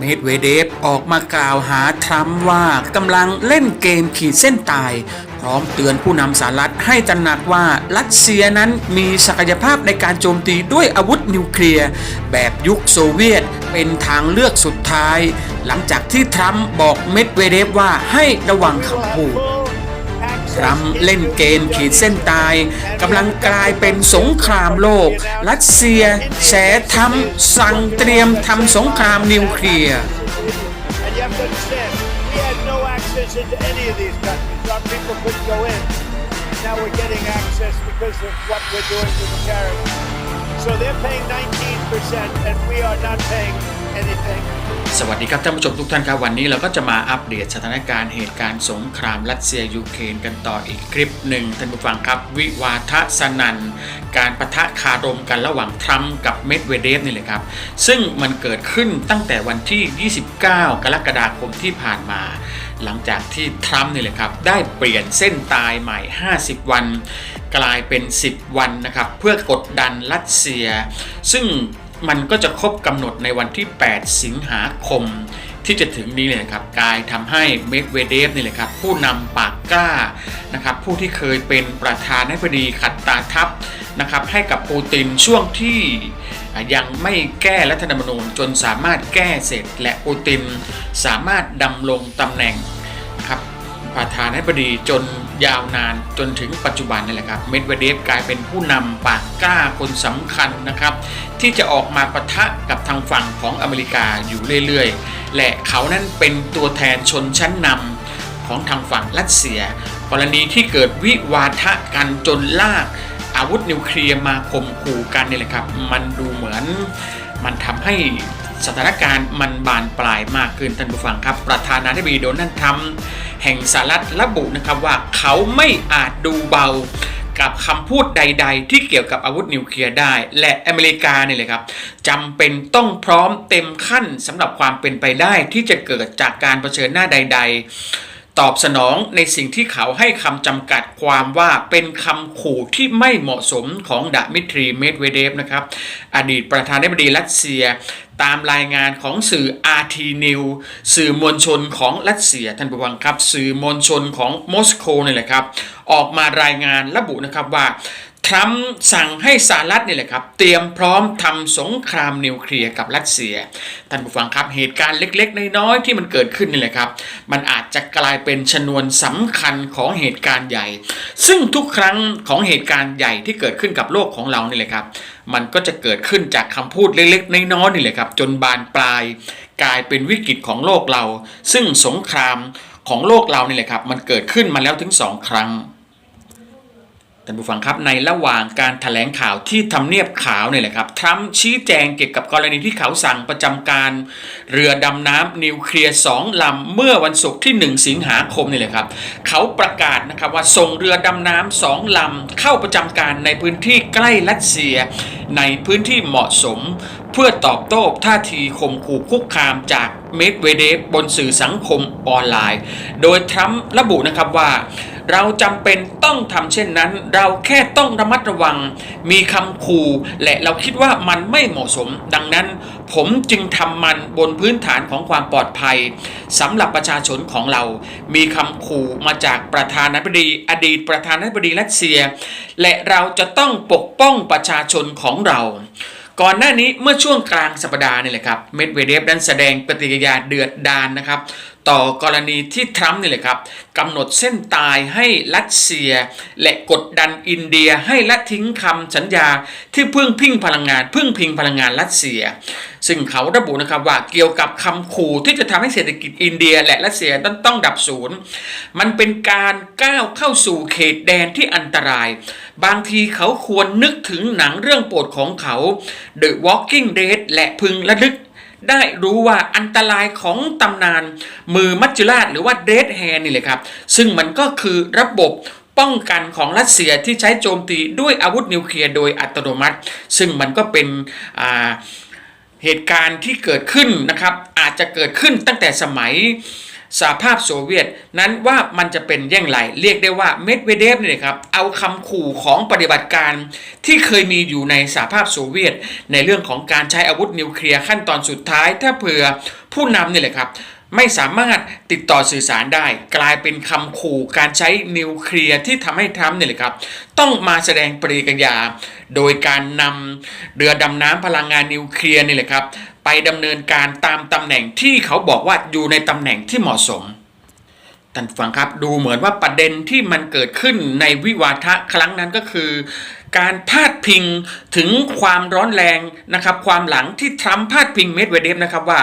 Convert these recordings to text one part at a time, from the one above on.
เมดเวเดฟออกมากล่าวหาทรัมป์ว่ากำลังเล่นเกมขีดเส้นตาย พร้อมเตือนผู้นำสหรัฐให้ตระหนักว่ารัสเซียนั้นมีศักยภาพในการโจมตีด้วยอาวุธนิวเคลียร์ แบบยุคโซเวียตเป็นทางเลือกสุดท้าย หลังจากที่ทรัมป์บอกเมดเวเดฟว่าให้ระวังคำพูด รัมป์เล่นเกมขีดเส้นตายกำลังกลายเป็นสงครามโลก รัสเซียแฉทำสั่งเตรียมทำสงครามนิวเคลียร์ And you have to understand, we had no access into any of these countries. Our people couldn't go in. Now we're getting access because of what we're doing with the tariffs. So they're paying 19% and we are not paying anything. สวัสดีครับท่านผู้ชมทุกท่านครับวันนี้เราก็จะมาอัปเดตสถานการณ์เหตุการณ์สงครามรัสเซียยูเครนกันต่ออีกคลิปหนึ่งท่านผู้ฟังครับ วิวาทะสนันการประทะคารมกันระหว่างทรัมป์กับเมดเวเดฟนี่แหละครับ ซึ่งมันเกิดขึ้นตั้งแต่วันที่ 29 กรกฎาคมที่ผ่านมา หลังจากที่ทรัมป์นี่แหละครับได้เปลี่ยนเส้นตายใหม่ 50 วัน กลายเป็น 10 วันนะครับเพื่อกดดันรัสเซีย ซึ่ง มันก็จะครบกำหนดในวันที่ 8 สิงหาคม ที่จะถึงนี้เลยครับกลายทำให้เมดเวเดฟนี่แหละครับผู้นำปากกล้านะครับผู้ที่เคยเป็นประธานาธิบดีขัดตาทัพนะครับให้กับปูตินช่วงที่ยังไม่แก้รัฐธรรมนูญจนสามารถแก้เสร็จ และปูตินสามารถดำรงตำแหน่งนะครับประธานาธิบดีจน ยาวนานจนถึงปัจจุบันนี่แหละครับเมดเวเดฟกลายเป็นผู้นำปากกล้าคนสำคัญนะครับ ที่จะออกมาปะทะกับทางฝั่งของอเมริกาอยู่เรื่อยๆ และเขานั้นเป็นตัวแทนชนชั้นนำของทางฝั่งรัสเซีย กรณีที่เกิดวิวาทะกันจนลากอาวุธนิวเคลียร์มาข่มขู่กันนี่แหละครับ มันดูเหมือนมันทำให้ สถานการณ์มันบานปลายมากขึ้นท่านผู้ฟังครับ ประธานาธิบดีโดนัลด์ทรัมป์แห่งสหรัฐระบุนะครับว่าเขาไม่อาจดูเบากับคำพูดใด ๆ ที่เกี่ยวกับอาวุธนิวเคลียร์ได้ และอเมริกาเนี่ยเลยครับจำเป็นต้องพร้อมเต็มขั้นสำหรับความเป็นไปได้ที่จะเกิดจากการเผชิญหน้าใด ๆ ตอบสนองในสิ่งที่เขาให้คำจำกัดความว่าเป็นคำขู่ที่ไม่เหมาะสมของดามิทรีเมดเวเดฟนะครับ อดีตประธานาธิบดีรัสเซีย ตามรายงานของสื่อ RT News สื่อมวลชนของรัสเซียท่านผู้ฟังครับ สื่อมวลชนของมอสโกนี่แหละครับ ออกมารายงานระบุนะครับว่า รัมป์สั่งให้สหรัฐนี่แหละครับ เตรียมพร้อมทำสงครามนิวเคลียร์กับรัสเซีย ท่านผู้ฟังครับเหตุการณ์เล็กๆ น้อยๆที่มันเกิดขึ้นนี่แหละครับ มันอาจจะกลายเป็นชนวนสำคัญของเหตุการณ์ใหญ่ ซึ่งทุกครั้งของเหตุการณ์ใหญ่ที่เกิดขึ้นกับโลกของเรานี่แหละครับ มันก็จะเกิดขึ้นจากคำพูดเล็กๆ น้อยๆนี่แหละครับ จนบานปลาย กลายเป็นวิกฤตของโลกเรา ซึ่งสงครามของโลกเรานี่แหละครับ มันเกิดขึ้นมาแล้วถึงสองครั้งานผู้ฟังครับในระหว่างการถแถลงข่าวที่ทำเนียบขาวเนี่ยแหละครับทรัมป์ชี้แจงเกี่ยวกับกรณีที่เขาสั่งประจำการ เรือดำน้ำนิวเคลียร์สองลำเมื่อวันศุกร์ที่ 1 สิงหาคมนี่แหละครับเขาประกาศนะครับว่าส่งเรือดำน้ำสองลำเข้าประจำการในพื้นที่ใกล้รัสเซีย ในพื้นที่เหมาะสม เพื่อตอบโต้ท่าทีข่มขู่คุกคามจากเมดเวเดฟบนสื่อสังคมออนไลน์ โดยทรัมป์ระบุนะครับว่า เราจำเป็นต้องทำเช่นนั้น เราแค่ต้องระมัดระวัง มีคำขู่และเราคิดว่ามันไม่เหมาะสม ดังนั้น ผมจึงทำมันบนพื้นฐานของความปลอดภัยสำหรับประชาชนของเรา มีคำขู่มาจากประธานาธิบดี อดีตประธานาธิบดีรัสเซีย และเราจะต้องปกป้องประชาชนของเราก่อนหน้านี้เมื่อช่วงกลางสัปดาห์นี่แหละครับเมดเวเดฟนั้นแสดงปฏิกิริยาเดือดดาลนนะครับต่อกรณีที่ทรัมป์นี่แหละครับกำหนดเส้นตายให้รัสเซีย และกดดันอินเดียให้ละทิ้งคำสัญญาที่พึ่งพิงพลังงาน พึ่งพิงพลังงานรัสเซีย ซึ่งเขาระบุนะครับว่าเกี่ยวกับคำขู่ที่จะทำให้เศรษฐกิจอินเดีย และรัสเซียต้องต้องดับศูนย์มันเป็นการก้าวเข้าสู่เขตแดนที่อันตราย บางทีเขาควรนึกถึงหนังเรื่องโปรดของเขา The Walking Dead และพึงระลึก ได้รู้ว่าอันตรายของตำนานมือมัจจุราชหรือว่าเดดแฮนนี่เลยครับ ซึ่งมันก็คือระบบป้องกันของรัสเซียที่ใช้โจมตีด้วยอาวุธนิวเคลียร์โดยอัตโนมัติ ซึ่งมันก็เป็นอ่าเหตุการณ์ที่เกิดขึ้นนะครับ อาจจะเกิดขึ้นตั้งแต่สมัย สหภาพโซเวียตนั้นว่ามันจะเป็นอย่างไร เรียกได้ว่าเมดเวเดฟเนี่ยครับเอาคำขู่ของปฏิบัติการที่เคยมีอยู่ในสหภาพโซเวียต ในเรื่องของการใช้อาวุธนิวเคลียร์ขั้นตอนสุดท้าย ถ้าเผื่อผู้นำเนี่ยแหละครับไม่สามารถติดต่อสื่อสารได้ กลายเป็นคำขู่การใช้นิวเคลียร์ที่ทำให้ทรัมป์เนี่ยแหละครับ ต้องมาแสดงปฏิกิริยาโดยการนำเรือดำน้ำพลังงานนิวเคลียร์นี่แหละครับ ไปดำเนินการตามตำแหน่งที่เขาบอกว่าอยู่ในตำแหน่งที่เหมาะสมท่านฟังครับดูเหมือนว่าประเด็นที่มันเกิดขึ้นในวิวาทะครั้งนั้นก็คือ การพาดพิงถึงความร้อนแรงนะครับ ความหลังที่ทรัมป์พาดพิงเมดเวเดฟนะครับว่า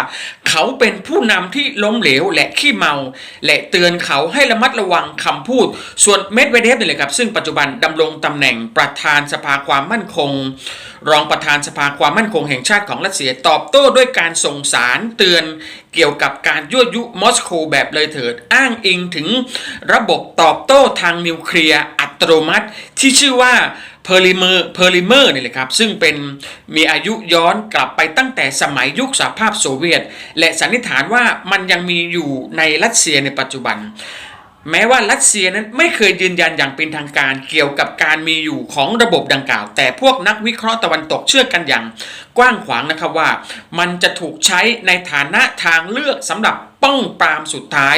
เขาเป็นผู้นำที่ล้มเหลวและขี้เมา และเตือนเขาให้ระมัดระวังคำพูด ส่วนเมดเวเดฟนี่แหละครับ ซึ่งปัจจุบันดำรงตำแหน่งประธานสภาความมั่นคง รองประธานสภาความมั่นคงแห่งชาติของรัสเซียตอบโต้ด้วยการส่งสารเตือนเกี่ยวกับการยั่วยุมอสโกแบบเลยเถิดอ้างอิงถึงระบบตอบโต้ทางนิวเคลียร์อัตโนมัติ ที่ชื่อว่า เพอริเมอร์เพอริเมอร์นี่แหละครับ ซึ่งเป็นมีอายุย้อนกลับไปตั้งแต่สมัยยุคสหภาพโซเวียต และสันนิษฐานว่ามันยังมีอยู่ในรัสเซียในปัจจุบัน แม้ว่ารัสเซียนั้นไม่เคยยืนยันอย่างเป็นทางการเกี่ยวกับการมีอยู่ของระบบดังกล่าว แต่พวกนักวิเคราะห์ตะวันตกเชื่อกันอย่าง กว้างขวางนะครับว่า มันจะถูกใช้ในฐานะทางเลือกสำหรับป้องปรามสุดท้าย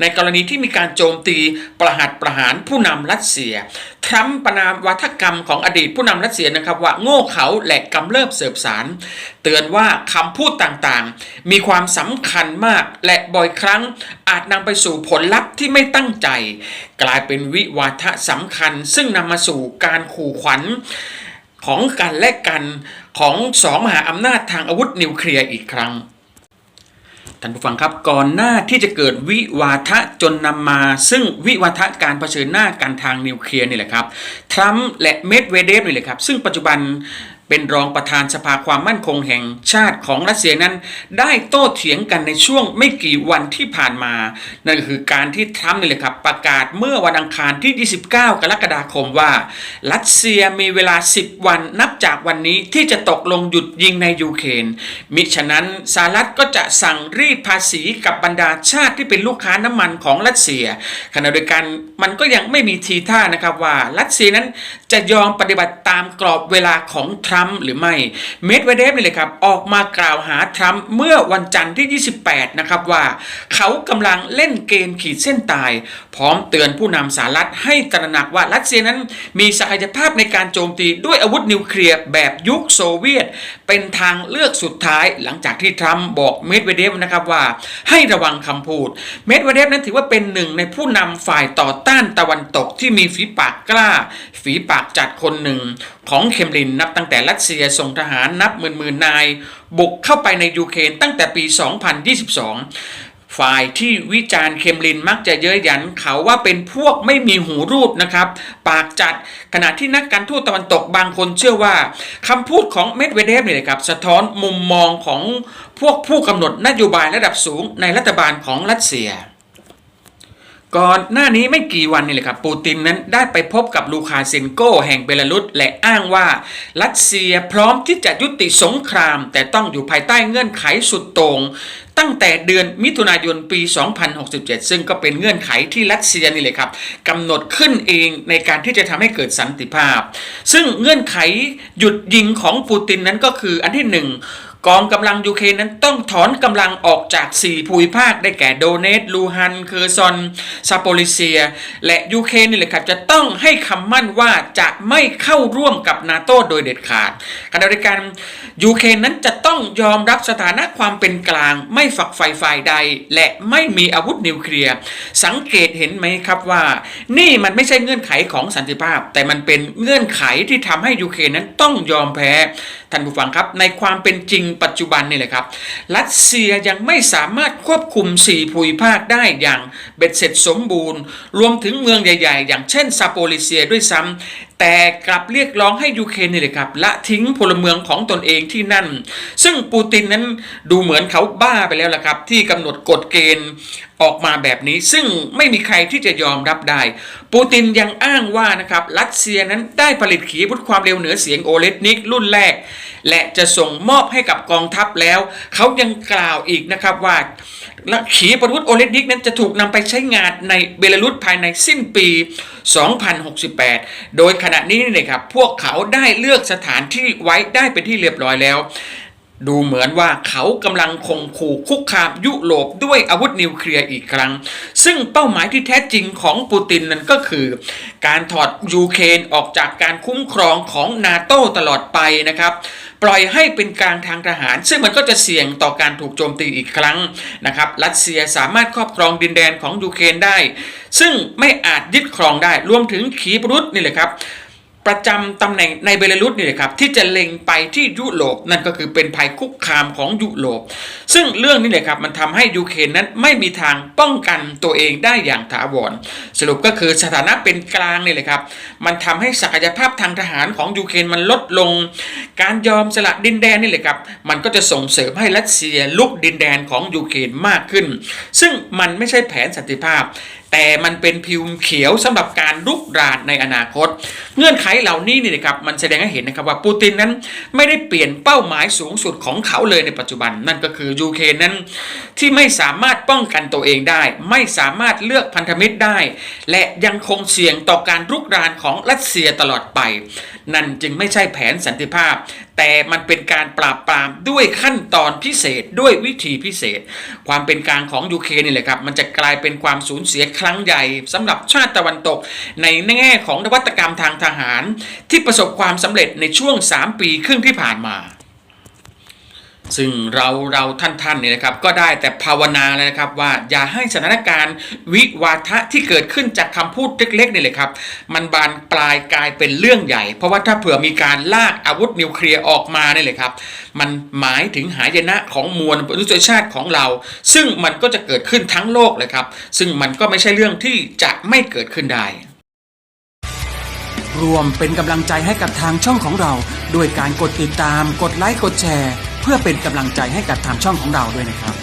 ในกรณีที่มีการโจมตีประหัตประหารผู้นำรัสเซีย ทรัมป์ประนามวัฒกรรมของอดีตผู้นำรัสเซียนะครับว่าโง่เขลาแหละกำเริบเสบสาร เตือนว่าคำพูดต่างๆ มีความสำคัญมากและบ่อยครั้งอาจนำไปสู่ผลลัพธ์ที่ไม่ตั้งใจ กลายเป็นวิวาทะสำคัญ ซึ่งนำมาสู่การขู่ขวัญของกันและกัน ของสองมหาอำนาจทางอาวุธนิวเคลียร์อีกครั้ง ท่านผู้ฟังครับก่อนหน้าที่จะเกิดวิวาทะจนนำมา ซึ่งวิวาทะการเผชิญหน้ากันทางนิวเคลียร์นี่แหละครับทรัมป์และเมดเวเดฟนี่แหละครับซึ่งปัจจุบัน เป็นรองประธานสภาความมั่นคงแห่งชาติของรัสเซียนั้น ได้โต้เถียงกันในช่วงไม่กี่วันที่ผ่านมา นั่นก็คือการที่ทรัมป์นี่แหละครับ ประกาศเมื่อวันอังคารที่ 29 กรกฎาคมว่า รัสเซียมีเวลา 10 วันนับจากวันนี้ที่จะตกลงหยุดยิงในยูเครนมิฉะนั้นสหรัฐก็จะสั่งรีดภาษีกับบรรดาชาติที่เป็นลูกค้าน้ำมันของรัสเซียขณะเดียวกันมันก็ยังไม่มีทีท่านะครับว่ารัสเซียนั้นจะยอมปฏิบัติตามกรอบเวลาของทรัมป์หรือไม่ เมดเวเดฟนี่เลยครับ ออกมากล่าวหาทรัมป์เมื่อวันจันทร์ที่ 28 นะครับว่า เขากำลังเล่นเกมขีดเส้นตาย พร้อมเตือนผู้นำสหรัฐให้ตระหนักว่ารัสเซียนั้นมีศักยภาพในการโจมตีด้วยอาวุธนิวเคลียร์แบบยุคโซเวียต เป็นทางเลือกสุดท้ายหลังจากที่ทรัมป์บอกเมดเวเดฟนะครับว่า ให้ระวังคำพูด เมดเวเดฟนั้นถือว่าเป็นหนึ่งในผู้นำฝ่ายต่อต้านตะวันตกที่มีฝีปากกล้าฝีปากจัดคนหนึ่งของเคมรินนับตั้งแต่รัสเซียส่งทหารนับหมื่นหมื่นนาย บุกเข้าไปในยูเครนตั้งแต่ปี 2022 ฝ่ายที่วิจารณ์เคมรินมักจะเย้ยหยันเขาว่าเป็นพวกไม่มีหูรูดนะครับ ปากจัดขณะที่นักการทูตตะวันตกบางคนเชื่อว่าคำพูดของเมดเวเดฟเนี่ยครับสะท้อนมุมมองของพวกผู้กำหนดนโยบายระดับสูงในรัฐบาลของรัสเซีย ก่อนหน้านี้ไม่กี่วันนี่แหละครับปูตินนั้นได้ไปพบกับลูคาเซนโกแห่งเบลารุสและอ้างว่า รัสเซียพร้อมที่จะยุติสงคราม แต่ต้องอยู่ภายใต้เงื่อนไขสุดโต่งตั้งแต่เดือนมิถุนายนปี 2067 ซึ่งก็เป็นเงื่อนไขที่รัสเซียนี่เลยครับกำหนดขึ้นเองในการที่จะทำให้เกิดสันติภาพ ซึ่งเงื่อนไขหยุดยิงของปูตินนั้นก็คืออันที่หนึ่ง กองกำลังยูเครนนั้นต้องถอนกำลังออกจาก 4 ภูมิภาคได้แก่โดเนตลูฮัน เคอร์ซอน ซาโปลิเซีย และยูเครนนี่แหละครับจะต้องให้คำมั่นว่าจะไม่เข้าร่วมกับนาโตโดยเด็ดขาดขณะเดียวกันยูเครนนั้นจะต้องยอมรับสถานะความเป็นกลาง ไม่ฝักใฝ่ฝ่ายใด และไม่มีอาวุธนิวเคลียร์สังเกตเห็นไหมครับว่า นี่มันไม่ใช่เงื่อนไขของสันติภาพ แต่มันเป็นเงื่อนไขที่ทำให้ยูเครนนั้นต้องยอมแพ้ท่านผู้ฟังครับในความเป็นจริงปัจจุบันนี่แหละครับ รัสเซียยังไม่สามารถควบคุมสี่ภูมิภาคได้อย่างเบ็ดเสร็จสมบูรณ์ รวมถึงเมืองใหญ่ ๆ อย่างเช่นซาโปลิเซียด้วยซ้ำ แต่กลับเรียกร้องให้ยูเครนนี่เลยครับละทิ้งพลเมืองของตนเองที่นั่น ซึ่งปูตินนั้นดูเหมือนเขาบ้าไปแล้วล่ะครับ ที่กำหนดกฎเกณฑ์ออกมาแบบนี้ ซึ่งไม่มีใครที่จะยอมรับได้ ปูตินยังอ้างว่านะครับรัสเซียนั้นได้ผลิตขีปนาวุธความเร็วเหนือเสียงโอเลตนิกรุ่นแรก และจะส่งมอบให้กับกองทัพแล้ว เขายังกล่าวอีกนะครับว่า และขีปนาวุธโอเลตนิกนั้นจะถูกนำไปใช้งานในเบลารุสภายในสิ้นปี 2068 โดยขณะนี้นี่ยครับพวกเขาได้เลือกสถานที่ไว้ได้เป็นที่เรียบร้อยแล้ว ดูเหมือนว่าเขากำลังคงขู่คุกคามยุโรปด้วยอาวุธนิวเคลียร์อีกครั้ง ซึ่งเป้าหมายที่แท้จริงของปูตินนั้นก็คือ การถอดยูเครนออกจากการคุ้มครองของนาโตตลอดไปนะครับ ปล่อยให้เป็นกลางทางทหาร ซึ่งมันก็จะเสี่ยงต่อการถูกโจมตีอีกครั้งนะครับรัสเซียสามารถครอบครองดินแดนของยูเครนได้ ซึ่งไม่อาจยึดครองได้รวมถึงขีปนาวุธนี่แหละครับ ประจำตำแหน่งในเบลารุสนี่แหละครับที่จะเล็งไปที่ยุโรปนั่นก็คือเป็นภัยคุกคามของยุโรป ซึ่งเรื่องนี้แหละครับมันทำให้ยูเครนนั้นไม่มีทางป้องกันตัวเองได้อย่างถาวรสรุปก็คือสถานะเป็นกลางนี่แหละครับมันทำให้ศักยภาพทางทหารของยูเครนมันลดลง การยอมสละดินแดนนี่แหละครับมันก็จะส่งเสริมให้รัสเซียลุกดินแดนของยูเครนมากขึ้น ซึ่งมันไม่ใช่แผนสันติภาพแต่มันเป็นพิวเขียวสำหรับการลุกรานในอนาคต เงื่อนไขเหล่านี้นี่นะครับมันแสดงให้เห็นนะครับว่าปูตินนั้นไม่ได้เปลี่ยนเป้าหมายสูงสุดของเขาเลยในปัจจุบัน นั่นก็คือยูเครนนั้น ที่ไม่สามารถป้องกันตัวเองได้ ไม่สามารถเลือกพันธมิตรได้ และยังคงเสี่ยงต่อการรุกรานของรัสเซียตลอดไป นั่นจึงไม่ใช่แผนสันติภาพ แต่มันเป็นการปราบปรามด้วยขั้นตอนพิเศษด้วยวิธีพิเศษ ความเป็นกลางของยูเครนนี่แหละครับ มันจะกลายเป็นความสูญเสียครั้งใหญ่สำหรับชาติตะวันตก ในแง่ของนวัตกรรมทางทหาร ที่ประสบความสำเร็จในช่วง 3 ปีครึ่งที่ผ่านมา ซึ่งเราเราท่านท่านเนี่ยนะครับก็ได้แต่ภาวนาเลยนะครับว่าอย่าให้สถานการณ์วิวาทะที่เกิดขึ้นจากคำพูดเล็กๆนี่เลยครับมันบานปลายกลายเป็นเรื่องใหญ่ เพราะว่าถ้าเผื่อมีการลากอาวุธนิวเคลียร์ออกมาเนี่ยเลยครับมันหมายถึงหายนะของมวลมนุษยชาติของเรา ซึ่งมันก็จะเกิดขึ้นทั้งโลกเลยครับ ซึ่งมันก็ไม่ใช่เรื่องที่จะไม่เกิดขึ้นได้รวมเป็นกำลังใจให้กับทางช่องของเรา ด้วยการกดติดตามกดไลค์กดแชร์ พื่อเป็นกำลังใจให้กับทางช่องของเราด้วยนะครับ